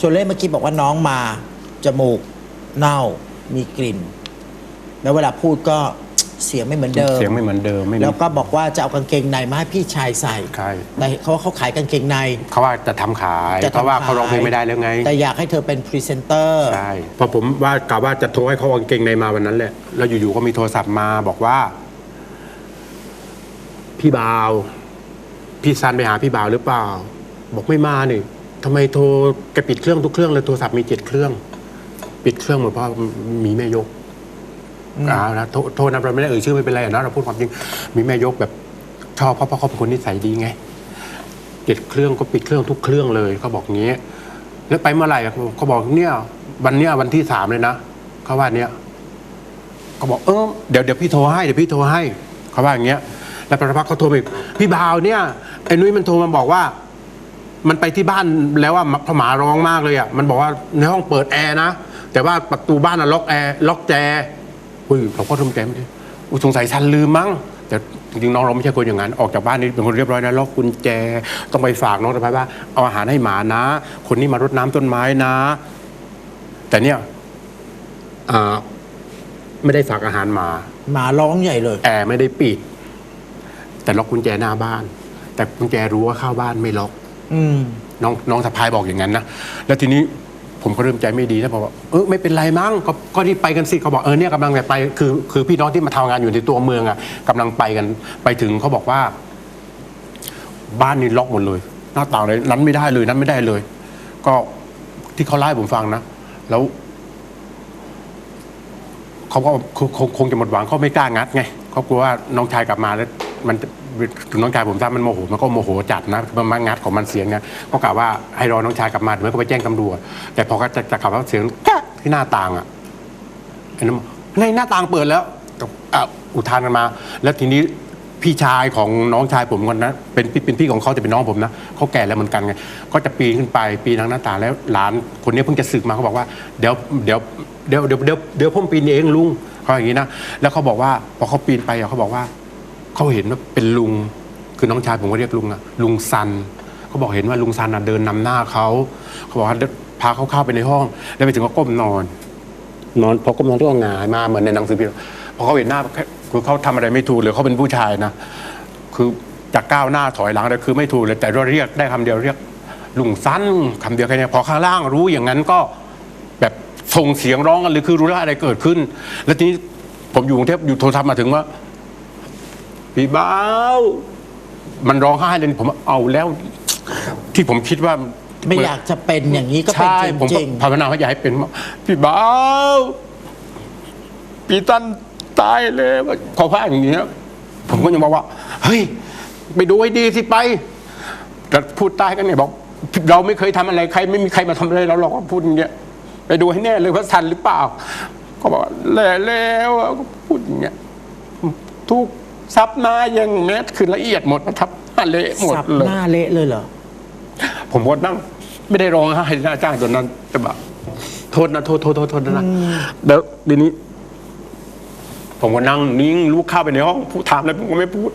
ส่วนเล่เมื่อกี้บอกว่าน้องมา จมูกเน่ามีกลิ่น แล้วเวลาพูดก็เสียงไม่เหมือนเดิม เสียงไม่เหมือนเดิมไม่แล้วก็บอกว่าจะเอากางเกงในมาให้พี่ชายใส่ใช่แต่เขาว่าเขาขายกางเกงใน เขาว่าจะทำขายจะทำเพราะว่าเขาขายร้องเพลงไม่ได้แล้วไงแต่อยากให้เธอเป็นพรีเซนเตอร์ ใช่พอผมว่ากะว่าจะโทรให้เขาเอากางเกงในมาวันนั้นแหละแล้วอยู่ๆก็มีโทรศัพท์มาบอกว่า พี่บาว พี่ซันไปหาพี่บาวหรือเปล่า บอกไม่มานี่ ทำไมโทรแกปิดเครื่องทุกเครื่องเลยโทรศัพท์มีเจ็ดเครื่อง ปิดเครื่องหมดเพราะมีแม่ยกอ่านะโทษโทษนะเราไม่ได้เอ่ยชื่อไม่เป็นไรนะเราพูดความจริง มีแม่ยกแบบชอบเพราะเพราะเขาเป็นคนนิสัยดีไงเจ็ดเครื่องก็ปิดเครื่องทุกเครื่องเลยเขาบอกงี้ แล้วไปเมื่อไหร่อะเขาบอกเนี่ยวันเนี้ยวันที่สามเลยนะเขาว่าเนี้ยเขาบอกเออเดี๋ยวเดี๋ยวพี่โทรให้เดี๋ยวพี่โทรให้เขาว่าอย่างเงี้ย แล้วประพักเขาโทรไปอีกพี่บ่าวเนี่ยไอ้นุ้ยมันโทรมาบอกว่า มันไปที่บ้านแล้วว่าพหมาร้องมากเลยอะมันบอกว่าในห้องเปิดแอร์นะ แต่ว่าประตูบ้านอะล็อกแอร์ล็อกแจอุ้ยเราก็ทำใจไม่ได้อุ้ยสงสัยฉันลืมมั้ง แต่จริงๆน้องเราไม่ใช่คนอย่างนั้นออกจากบ้านนี่เป็นคนเรียบร้อยนะล็อกกุญแจ ต้องไปฝากน้องสะพ้ายว่าเอาอาหารให้หมานะ คนนี้มารดน้ำต้นไม้นะ แต่เนี่ยอ่าไม่ได้ฝากอาหารหมา หมาร้องใหญ่เลย แอร์ไม่ได้ปิด แต่ล็อกกุญแจหน้าบ้าน แต่กุญแจรู้ว่าเข้าบ้านไม่ล็อก อืม น้องน้องสะพายบอกอย่างนั้นนะ แล้วทีนี้ผมก็เริ่มใจไม่ดีนะบอกว่าเออไม่เป็นไรมั้งก็ก็ที่ไปกันสิเขาบอกเออเนี่ยกำลังจะไปคือคือพี่น้องที่มาทำงานอยู่ในตัวเมืองอะกำลังไปกันไปถึงเขาบอกว่า บ้านนี้ล็อกหมดเลย หน้าต่างเลยนั้นไม่ได้เลยนั้นไม่ได้เลย ก็ที่เขาไล่ผมฟังนะแล้วเขาก็คงคงคงจะหมดหวังเขาไม่กล้างัดไงเขากลัวว่าน้องชายกลับมาแล้ว มัน ถึงน้องชายผมถ้ามันโมโหมันก็โมโหจัดนะมันมางัดของมันเสียงเนี่ยก็กะว่าให้รอน้องชายกลับมาเดี๋ยวมันก็ไปแจ้งตำรวจแต่พอเขาจะจะกลับมาเสียงแก๊กที่หน้าต่างอะไอ้นั่นบอกในหน้าต่างเปิดแล้วอะอุทานกันมา แล้วทีนี้พี่ชายของน้องชายผมคนนั้นเป็นพี่เป็นพี่ของเขาแต่เป็นน้องผมนะเขาแก่แล้วเหมือนกันไงก็จะปีนขึ้นไปปีนทางหน้าต่างแล้วหลานคนนี้เพิ่งจะสึกมาเขาบอกว่าเดี๋ยวเดี๋ยวเดี๋ยวเดี๋ยวเดี๋ยวเดี๋ยวผมปีนเองลุงเขาอย่างนี้นะแล้วเขาบอกว่าพอเขาปีนไปอะเขาบอกว่า เขาเห็นว่าเป็นลุง คือน้องชายผมก็เรียกลุงอะลุงซันเขาบอกเห็นว่าลุงซันอะเดินนำหน้าเขาเขาบอกว่าพาเขาเข้าไปในห้อง แล้วไปถึงก็ก้มนอน นอนพอก้มนอนก็หงายมาเหมือนในหนังสือพิมพ์พอเขาเห็นหน้าคือเขาทำอะไรไม่ถูกเลยเขาเป็นผู้ชายนะคือจากก้าวหน้าถอยหลังอะไรคือไม่ถูกเลยแต่เราเรียกได้คำเดียวเรียกลุงซันคำเดียวแค่นี้พอข้างล่างรู้อย่างนั้นก็ แบบส่งเสียงร้องกันเลยคือรู้แล้วอะไรเกิดขึ้น แล้วทีนี้ผมอยู่กรุงเทพอยู่โทรศัพท์มาถึงว่า พี่บ้าวมันร้องไห้เลยผมเอาแล้ว ที่ผมคิดว่าไม่อยากจะเป็นอย่างนี้ก็เป็นใช่จผมก็ริงภาวนาว่าอย่าให้เป็นพี่บ้าวพี่ตันตายเลยพอพาอย่างเงี้ยผมก็ยังบอกว่า เฮ้ยไปดูให้ดีสิไปแต่พูดใต้กันเนี่ยบอก เราไม่เคยทำอะไรใคร ไม่มีใครมาทำอะไรเราหรอกพูดอย่างเงี้ยไปดูให้แน่เลยว่าทันหรือเปล่า ก็บอกว่าแล้วแล้วก็พูดอย่างเงี้ย ทุก ซับหน้ายังเม็ดคือละเอียดหมดนะครับเละหมๆดสับเลย หน้าเละเลยเหรอ ผมก็นั่ง ไม่ได้ร้องไห้นะอาจารย์ตอนนั้นแต่แบบโทษนะโทษโทษโทษโทษนะแล้วทีนี้ ผมก็นั่งนิ่งลูกเข้าไปในห้องพูดถามอะไรผมก็ไม่พูด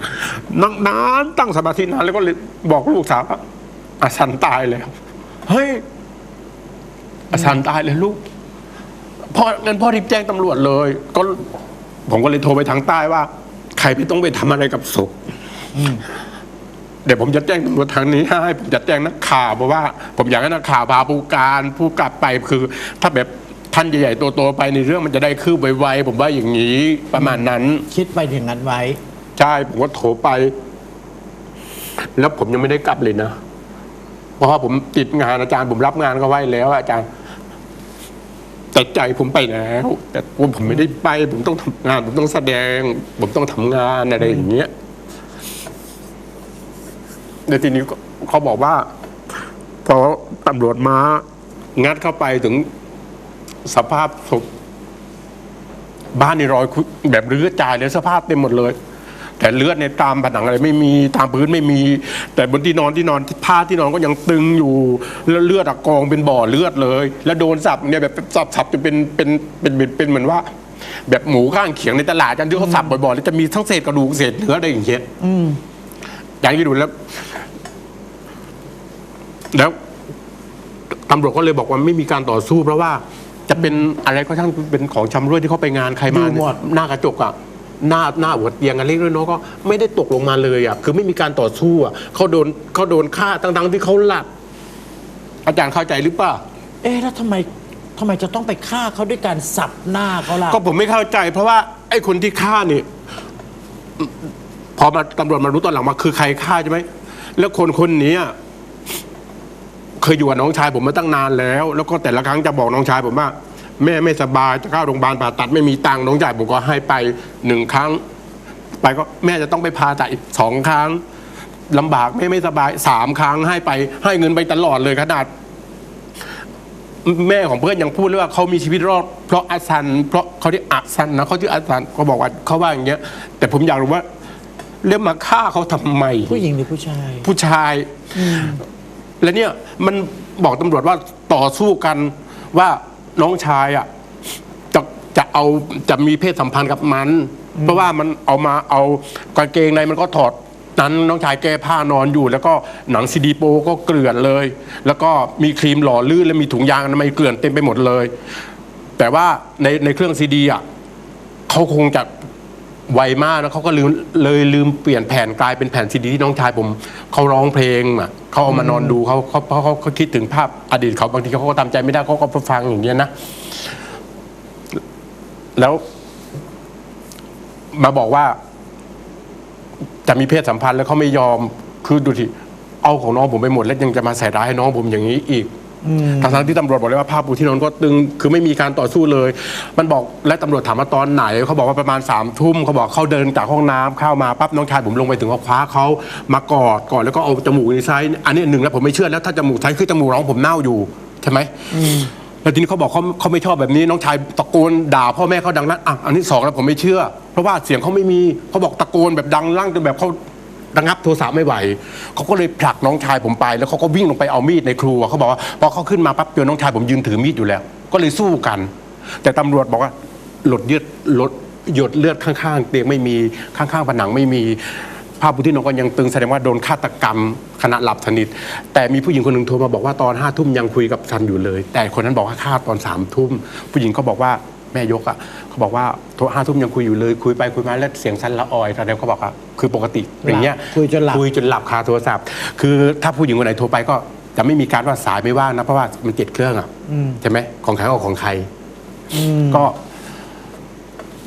นั่งนานตั้งสมาธินานแล้วก็เลยบอกลูกสาวว่าอาสันตายแล้วเฮ้ยอาสันตายเลยลูกพ่องั้นพ่อรีบแจ้งตำรวจเลย ก็ ผมก็เลยโทรไปทางใต้ว่าใค รไม่ต้องไปทำอะไรกับศพเดี๋ยวผมจะแจ้งตำรวจทางนี้ให้ผมจะแจ้งนักข่าวเพราะว่า ผมอยากให้นักข่าวพาผู้การผู้กลับไปคือ ถ้าแบบท่านใหญ่ๆโตๆไปในเรื่องมันจะได้คืบไวๆผมว่าอย่างนี้ประมาณนั้น คิดไปอย่างนั้นไว้ ใช่ผมก็โทรไป แล้วผมยังไม่ได้กลับเลยนะเพราะว่าผมติดงานอาจารย์ผมรับงานก็ไว้แล้วอาจารย์ แต่ใจผมไปแล้ว แต่ผมไม่ได้ไป ผมต้องทำงาน ผมต้องแสดง ผมต้องทำงานอะไรอย่างเงี้ยในทีนี้เขาบอกว่าพอตำรวจมางัดเข้าไปถึงสภาพศพบ้านในรอยคุแบบเลือจ่ายเลยสภาพเต็มหมดเลย แต่เลือดในตามผนังอะไรไม่มีตามพื้นไม่มี แต่บนที่นอนที่นอนผ้าที่นอนก็ยังตึงอยู่ แล้วเลือดอะกองเป็นบ่อเลือดเลย แล้วโดนสับเนี่ยแบบสับสับจนเป็นเป็นเป็นเป็นเป็นเหมือนว่า แบบหมูข้างเขียงในตลาดกันที่เขาสับบ่อยๆแล้วจะมีทั้งเศษกระดูกเศษเนื้ออะไรอย่างเงี้ยอืมอย่างที่ดูแล้ว แล้วตำรวจก็เลยบอกว่าไม่มีการต่อสู้เพราะว่าจะเป็นอะไรก็ช่างเป็นของชำร่วยที่เขาไปงานใครมาดูหมดหน้ากระจกอะ หน้าหน้าหัวเตียงอะไรเล็กน้อยก็ไม่ได้ตกลงมาเลยอะคือไม่มีการต่อสู้อะเขาโดนเขาโดนฆ่าทั้งๆที่เขาหลับ อาจารย์เข้าใจหรือเปล่า เอ๊ะแล้วทำไมทำไมจะต้องไปฆ่าเขาด้วยการสับหน้าเขาล่ะก็ผมไม่เข้าใจ เพราะว่าไอ้คนที่ฆ่านี่พอมาตำรวจมารู้ตอนหลังมาคือใครฆ่าใช่ไหมแล้วคนคนนี้อะเคยอยู่กับน้องชายผมมาตั้งนานแล้ว แล้วก็แต่ละครั้งจะบอกน้องชายผมว่า แม่ไม่สบายจะเข้าโรงพยาบาลผ่าตัดไม่มีตังค์น้องชายผมก็ให้ไปหนึ่งครั้ง ไปก็แม่จะต้องไปผ่าตัดอีกสองครั้งลำบากแม่ไม่สบายสามครั้งให้ไป ให้เงินไปตลอดเลยขนาด แม่ของเพื่อนยังพูดเลยว่าเขามีชีวิตรอดเพราะอาซัน เพราะเขาที่อาซันนะเขาชื่ออาซันเขาบอกว่าเขาว่าอย่างเงี้ย แต่ผมอยากรู้ว่าเรื่องมาฆ่าเขาทำไม ผู้หญิงหรือผู้ชาย ผู้ชาย และเนี่ยมันบอกตำรวจว่าต่อสู้กันว่า น้องชายอะจะจะเอาจะมีเพศสัมพันธ์กับมัน เพราะว่ามันเอามาเอากางเกงในมันก็ถอดนั้นน้องชายแก้ผ้านอนอยู่ แล้วก็หนังซีดีโปก็เกลื่อนเลย แล้วก็มีครีมหล่อลื่นและมีถุงยางอนามัยเกลื่อนเต็มไปหมดเลย แต่ว่าในในเครื่องซีดีอะเขาคงจะ ไวมากแล้วเขาก็ลืมเลยลืมเปลี่ยนแผ่นกลายเป็นแผ่นซีดีที่น้องชายผมเขาร้องเพลงอะเขาเอามานอนดูเขาเขาเพราะเขาเขาคิดถึงภาพอดีตเขาบางทีเขาก็ทำใจไม่ได้เขาก็ฟังอย่างเงี้ยนะแล้ว มาบอกว่า จะมีเพศสัมพันธ์แล้วเขาไม่ยอมคือดูทีเอาของน้องผมไปหมดแล้วยังจะมาใส่ร้ายน้องผมอย่างนี้อีก ทั้งๆที่ตำรวจบอกเลยว่าผ้าปูที่นอนก็ตึงคือไม่มีการต่อสู้เลย มันบอกและตำรวจถามว่าตอนไหนเขาบอกว่าประมาณสามทุ่มเขาบอกเขาเดินจากห้องน้ำเข้ามาปั๊บน้องชายผมลงไปถึงเขาคว้าเขามากอดก่อนแล้วก็เอาจมูกในไซส์อันนี้หนึ่งแล้วผมไม่เชื่อแล้วถ้าจมูกไซส์คือจมูกน้องผมเน่าอยู่ใช่ไหมแล้วทีนี้เขาบอกเขาเขาไม่ชอบแบบนี้น้องชายตะโกนด่าพ่อแม่เขาดังนั้นอะอันนี้สองแล้วผมไม่เชื่อ เพราะว่าเสียงเขาไม่มีเขาบอกตะโกนแบบดังลั่นจนแบบเขา ระงับโทรศัพท์ไม่ไหวเขาก็เลยผลักน้องชายผมไป แล้วเขาก็วิ่งลงไปเอามีดในครัวเขาบอกว่าพอเขาขึ้นมาปั๊บเจอน้องชายผมยืนถือมีดอยู่แล้ว ก็เลยสู้กัน แต่ตำรวจบอกว่าหลดเลือดหลดหยดเลือดข้างๆ เตียงไม่มีข้างๆผนังไม่มีผ้าปูที่นอนก็ยังตึงแสดงว่าโดนฆาตกรรมขณะหลับสนิทแต่มีผู้หญิงคนหนึ่งโทรมาบอกว่าตอนห้าทุ่มยังคุยกับซันอยู่เลย แต่คนนั้นบอกว่าฆ่าตอนสามทุ่มผู้หญิงก็บอกว่า แม่ยกอะเขาบอกว่าโทรห้าทุ่มยังคุยอยู่เลย คุยไปคุยมาแล้วเสียงซันละออยแสดงเขาบอกว่าคือปกติอย่างเงี้ยคุยจนหลับคุยจนหลับคาโทรศัพท์ คือถ้าผู้หญิงคนไหนโทรไปก็จะไม่มีการว่าสายไม่ว่างนะเพราะว่ามันเจ็ดเครื่องอะใช่ไหมของใครก็ของใครก็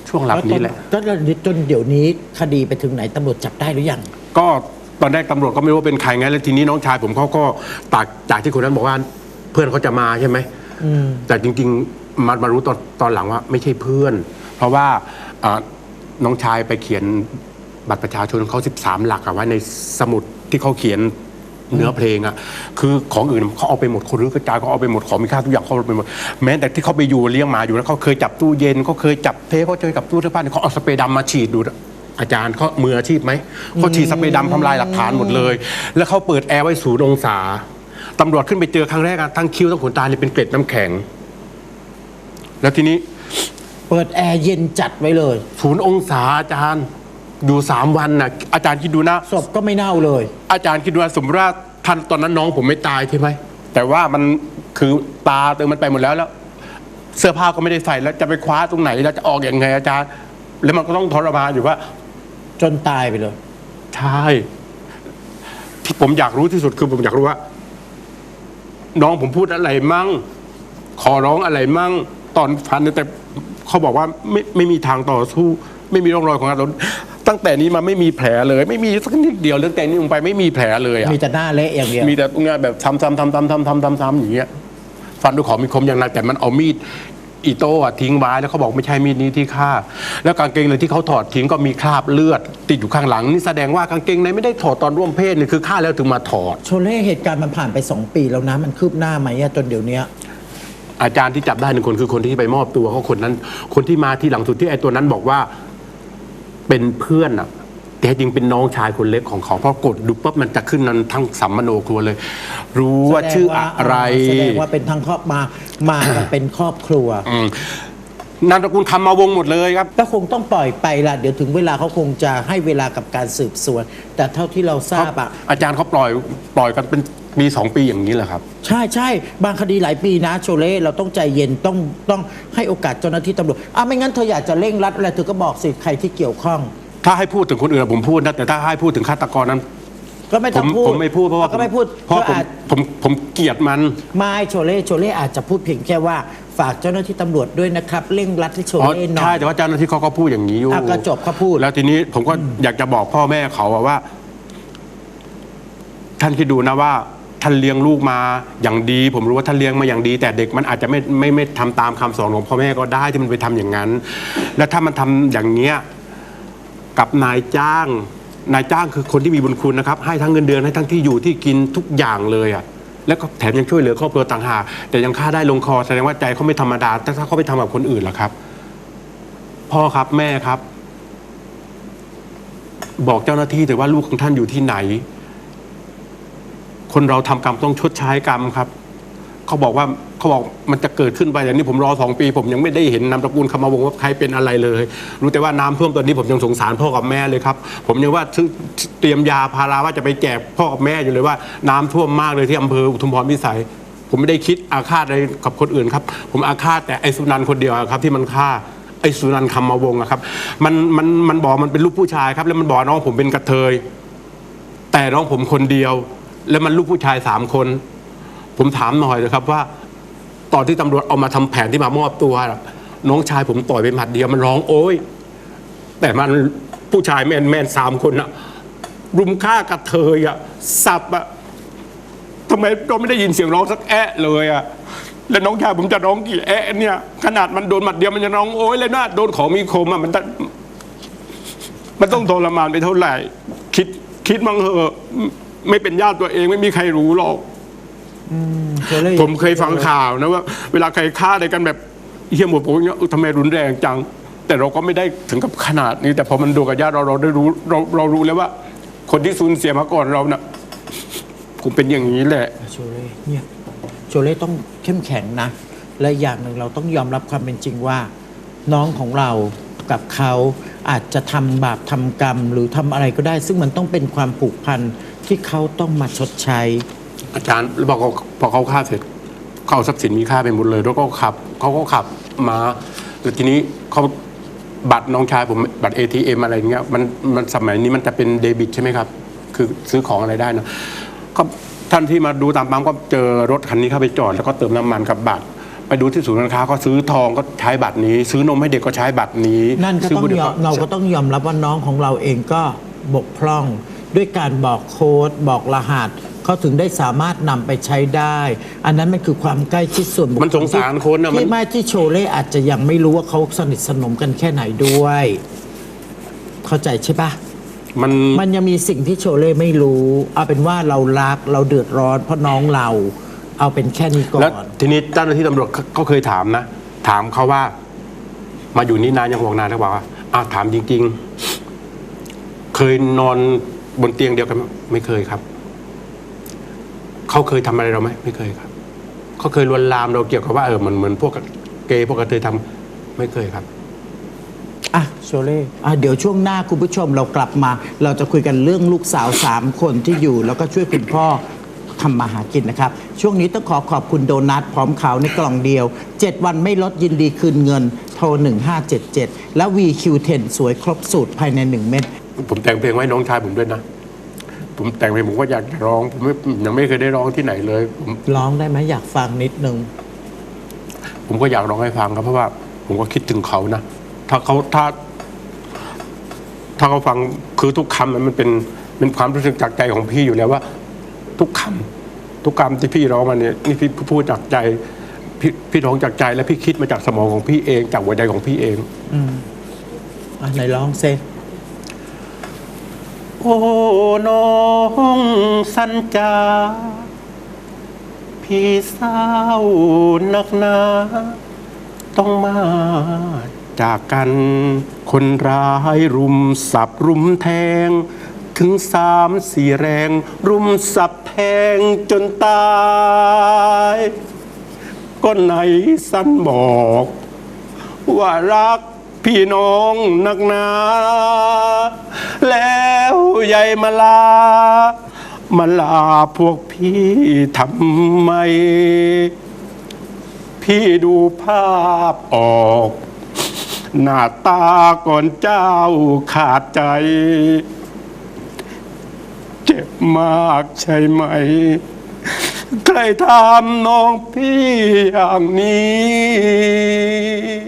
ช่วงหลับนี้แหละแล้วตอนจนเดี๋ยวนี้คดีไปถึงไหนตำรวจจับได้หรือยังก็ตอนแรกตำรวจก็ไม่รู้ว่าเป็นใครไงแล้วทีนี้น้องชายผมเขาก็จากจากที่คนนั้นบอกว่า เพื่อนเขาจะมาใช่ไหมแต่จริง ๆ มามารู้ตอนตอนหลังว่าไม่ใช่เพื่อน เพราะว่าอ่าน้องชายไปเขียนบัตรประชาชนเขา 13 หลักอาไว้ในสมุดที่เขาเขียนเนื้อเพลงอะคือของอื่นเขาเอาไปหมดคนรู้อกระจายเขาเอาไปหมดของมีค่าทุกอย่างเขาเอาไปหมดแม้แต่ที่เขาไปอยู่เลี้ยงหมาอยู่แล้วเขาเคยจับตู้เย็นเขาเคยจับเทปเขาเคยจับตู้เสื้อผ้าเขาเอาสเปรย์ดำมาฉีดดูอาจารย์เขามืออาชีพไหมเขาฉีดสเปรย์ดำทำลายหลักฐานหมดเลย แล้วเขาเปิดแอร์ไว้ศูนย์องศาตำรวจขึ้นไปเจอครั้งแรกอะทั้งคิ้วทั้งขนตาเนี่ยเป็นเกล็ดน้ำแข็ง แล้วทีนี้เปิดแอร์เย็นจัดไว้เลย ศูนย์องศาอาจารย์อยู่สามวันน่ะอาจารย์คิดดูนะ ศพก็ไม่เน่าเลย อาจารย์คิดดูว่าสมมติว่าท่านตอนนั้นน้องผมไม่ตายใช่ไหมแต่ว่ามันคือตาเติมมันไปหมดแล้วแล้ว เสื้อผ้าก็ไม่ได้ใส่แล้วจะไปคว้าตรงไหนแล้วจะออกอย่างไงอาจารย์ แล้วมันก็ต้องทรมานอยู่ว่า จนตายไปเลย ใช่ ที่ผมอยากรู้ที่สุดคือผมอยากรู้ว่า น้องผมพูดอะไรมั่ง ขอร้องอะไรมั่ง ตอนฟันเนี่ยแต่เขาบอกว่าไม่ไม่มีทางต่อสู้ ไม่มีร่องรอยของการต่อสู้ตั้งแต่นี้มาไม่มีแผลเลย ไม่มีสักนิดเดียวเรื่องแต่นี้ลงไปไม่มีแผลเลยอะมีแต่หน้าเละอย่างเดียวมีแต่ตรงเนี้ยแบบซ้ำซ้ำซ้ำซ้ำซ้ำซ้ำซ้ำซ้ำอย่างเงี้ยฟันด้วยของมีคมอย่างหนักแต่มันเอามีดอีโต้อะทิ้งไว้แล้วเขาบอกไม่ใช่มีดนี้ที่ฆ่า แล้วกางเกงในที่เขาถอดทิ้งก็มีคราบเลือด ติดอยู่ข้างหลังนี่แสดงว่ากางเกงในไม่ได้ถอดตอนร่วมเพศนี่คือฆ่าแล้วถึงมาถอด โชเล่เหตุการณ์มันผ่านไป 2 ปีแล้วนะมันคืบหน้าไหมอะจนเดี๋ยวเนี้ย อาจารย์ที่จับได้หนึ่งคนคือคนที่ไปมอบตัวเขาคนนั้น คนที่มาที่หลังสุดที่ไอ้ตัวนั้นบอกว่าเป็นเพื่อนอะแต่จริงเป็นน้องชายคนเล็กของเขาเพราะกดดูปุ๊บมันจะขึ้นนั้นทั้งสัมมโนครัวเลย รู้ว่าชื่ออะไรแสดงว่าเป็นทั้งครอบมามากันเป็นครอบครัวอืม นามสกุลคำมาวงหมดเลยครับ ก็คงต้องปล่อยไปละเดี๋ยวถึงเวลาเขาคงจะให้เวลากับการสืบสวน แต่เท่าที่เราทราบอะอาจารย์เขาปล่อยปล่อยกันเป็นปีสองปีอย่างนี้เหรอครับ ใช่ใช่บางคดีหลายปีนะโชเล่เราต้องใจเย็นต้องต้องให้โอกาสเจ้าหน้าที่ตำรวจอะไม่งั้นเธออยากจะเร่งรัดอะไรเธอก็บอกสิใครที่เกี่ยวข้อง ถ้าให้พูดถึงคนอื่นผมพูดนะแต่ถ้าให้พูดถึงฆาตกรนั้นก็ไม่ผต้องมพูดผมไม่พูดเพราะว่าก็ไม่พูดเพราะก็ผมอาจผมผมเกลียดมัน ไม่โชเล่โชเล่อาจจะพูดเพียงแค่ว่า ฝากเจ้าหน้าที่ตำรวจด้วยนะครับเร่งรัดให้โชอ๋อเล่หน่อใช่ยแต่ว่าเจ้าหน้าที่เขาก็พูดอย่างนี้อยู่อะก็จบเขาพูด แล้วทีนี้ผมก็อยากจะบอกพ่อแม่เขาอะว่า ท่านคิดดูนะว่า ท่านเลี้ยงลูกมาอย่างดี ผมรู้ว่าท่านเลี้ยงมาอย่างดี แต่เด็กมันอาจจะไม่ไม่ไม่ทำตามคำสอนของพ่อแม่ก็ได้ที่มันไปทำอย่างนั้น แล้วถ้ามันทำอย่างเนี้ย กับนายจ้าง นายจ้างคือคนที่มีบุญคุณนะครับ ให้ทั้งเงินเดือนให้ทั้งที่อยู่ที่กินทุกอย่างเลยอะ แล้วก็แถมยังช่วยเหลือครอบครัวต่างหากแต่ยังฆ่าได้ลงคอแสดงว่าใจเขาไม่ธรรมดาแต่ถ้าเขาไปทำกับคนอื่นล่ะครับ พ่อครับแม่ครับ บอกเจ้าหน้าที่แต่ว่าลูกของท่านอยู่ที่ไหน คนเราทำกรรมต้องชดใช้กรรมครับ เขาบอกว่า เขาบอกมันจะเกิดขึ้นไปอย่นี้ผมรอสองปี ผมยังไม่ได้เห็นนามตระกูลคำมาวงว่าใครเป็นอะไรเลย รู้แต่ว่าน้ำท่วมตอนนี้ผมยังสงสารพ่อกับแม่เลยครับ ผมยังว่าซื้อเตรียมยาพาราว่าจะไปแจกพ่อกับแม่อยู่เลยว่าน้ำท่วมมากเลยที่อำเภออุทุมพรพิสัย ผมไม่ได้คิดอาฆาตอะไรกับคนอื่นครับ ผมอาฆาตแต่ไอ้สุนันท์คนเดียวอะครับที่มันฆ่า ไอ้สุนันท์คำมาวงอะครับ มันมันมันบอกมันเป็นลูกผู้ชายครับ แล้วมันบอกน้องผมเป็นกระเทย แต่น้องผมคนเดียว แล้วมันลูกผู้ชายสามคน ผมถามหน่อยนะครับว่า ตอนที่ตำรวจเอามาทำแผนที่มามอบตัว น้องชายผมต่อยไปหมัดเดียวมันร้องโอ๊ยแต่มันผู้ชายแมนแมนสามคนอะรุมฆ่ากระเทยอะสับอะทำไมเราไม่ได้ยินเสียงร้องสักแอะเลยอะแล้วน้องชายผมจะร้องกี่แอะเนี่ย ขนาดมันโดนหมัดเดียวมันจะร้องโอ๊ยเลยนะโดนของมีคมอะมันต้องมันต้องทรมานไปเท่าไหร่ คิดคิดมั้งเหอะไม่เป็นญาติตัวเองไม่มีใครรู้หรอก ผมเคยฟังข่าวนะว่า เวลาใครฆ่าอะไรกันแบบเฮี้ยหมดผมเนี่ยเออทำไมรุนแรงจัง แต่เราก็ไม่ได้ถึงกับขนาดนี้ แต่พอมันโดนกับญาติเราเราได้รู้เราเรารู้แล้วว่า คนที่สูญเสียมาก่อนเราน่ะคงเป็นอย่างนี้แหละโชเล่เนี่ยโชเล่ต้องเข้มแข็งนะ และอย่างหนึ่งเราต้องยอมรับความเป็นจริงว่า น้องของเรากับเขาอาจจะทำบาปทำกรรม หรือทำอะไรก็ได้ ซึ่งมันต้องเป็นความผูกพันที่เขาต้องมาชดใช้ อาจารย์แล้วบอกเขาพอเขาฆ่าเสร็จเขาเอาทรัพย์สินมีค่าไปหมดเลยแล้วก็ขับเขาก็ขับมาแล้วทีนี้เขาบัตรน้องชายผมบัตร ATM อะไรเงี้ยมันมันสมัยนี้มันจะเป็นเดบิตใช่ไหมครับ คือซื้อของอะไรได้นะก็ท่านที่มาดูตามปั๊มก็เจอรถคันนี้เข้าไปจอดแล้วก็เติมน้ำมันกับบัตร ไปดูที่ศูนย์การค้าก็ซื้อทองก็ใช้บัตรนี้ ซื้อนมให้เด็กก็ใช้บัตรนี้นั่นก็ซื้ต้องบุหยอมเราก็ต้องยอมรับว่าน้องของเราเองก็บกพร่อง ด้วยการบอกโค้ดบอกรหัส เขาถึงได้สามารถนำไปใช้ได้ อันนั้นมันคือความใกล้ชิดส่วนบุคคลมันสงสารคนนะมัน ที่ไม่ที่โชเล่อาจจะยังไม่รู้ว่าเขาสนิทสนมกันแค่ไหนด้วย เข้าใจใช่ปะ มัน มันยังมีสิ่งที่โชเล่ไม่รู้ เอาเป็นว่าเรารักเราเดือดร้อนเพราะน้องเรา เอาเป็นแค่นี้ก่อแล้วน ทีนี้เจ้าหน้าที่ตำรวจก็ก็เคยถามนะ ถามเขาว่า มาอยู่นี่นานยังบอกนานแล้วบอกว่าอ้าวถามจริง ๆ เคยนอนบนเตียงเดียวกันไหมไม่เคยครับ เขาเคยทำอะไรเราไหมไม่เคยครับเขาเคยลวนลามเราเกี่ยวกับว่าเออเหมือนเหมือนพวกเกย์พวกกระเทยทำไม่เคยครับอะโชเล่อะเดี๋ยวช่วงหน้าคุณผู้ชมเรากลับมา เราจะคุยกันเรื่องลูกสาวสามคนที่อยู่ แล้วก็ช่วยคุณพ่อทำมาหากินนะครับ ช่วงนี้ต้องขอขอบคุณโดนัทพร้อมเขาในกล่องเดียว 7 วันไม่ลดยินดีคืนเงิน โทร 1577 และ VQ10 สวยครบสูตรภายใน 1 เม็ดผมแต่งเพลงไว้ให้น้องชายผมด้วยนะ ผมแต่งเพลงผมก็อยากจะร้องผมไม่ยังไม่เคยได้ร้องที่ไหนเลยผมร้องได้ไหมอยากฟังนิดนึง ผมก็อยากร้องให้ฟังครับเพราะว่า ผมก็คิดถึงเขานะถ้าเขาถ้า ถ้าเขาฟังคือทุกคำมันเป็นเป็นความรู้สึกจากใจของพี่อยู่แล้วว่า ทุกคำทุกคำที่พี่ร้องมาเนี่ยนี่พี่พูดจากใจ พี่พี่ร้องจากใจ และพี่คิดมาจากสมองของพี่เองจากหัวใจของพี่เองอะไหนร้องเซโอ้ น้องสันจา พี่เศร้านักหนา ต้องมาจากกันคนร้ายรุมสับรุมแทง ถึงสามสี่แรง รุมสับแทงจนตายก็ไหนสันบอก ว่ารัก พี่น้องนักหนา แล้วยายมาลา มาลาพวกพี่ทำไม พี่ดูภาพออก หน้าตาก่อนเจ้าขาดใจ เจ็บมากใช่ไหม ใครทำน้องพี่อย่างนี้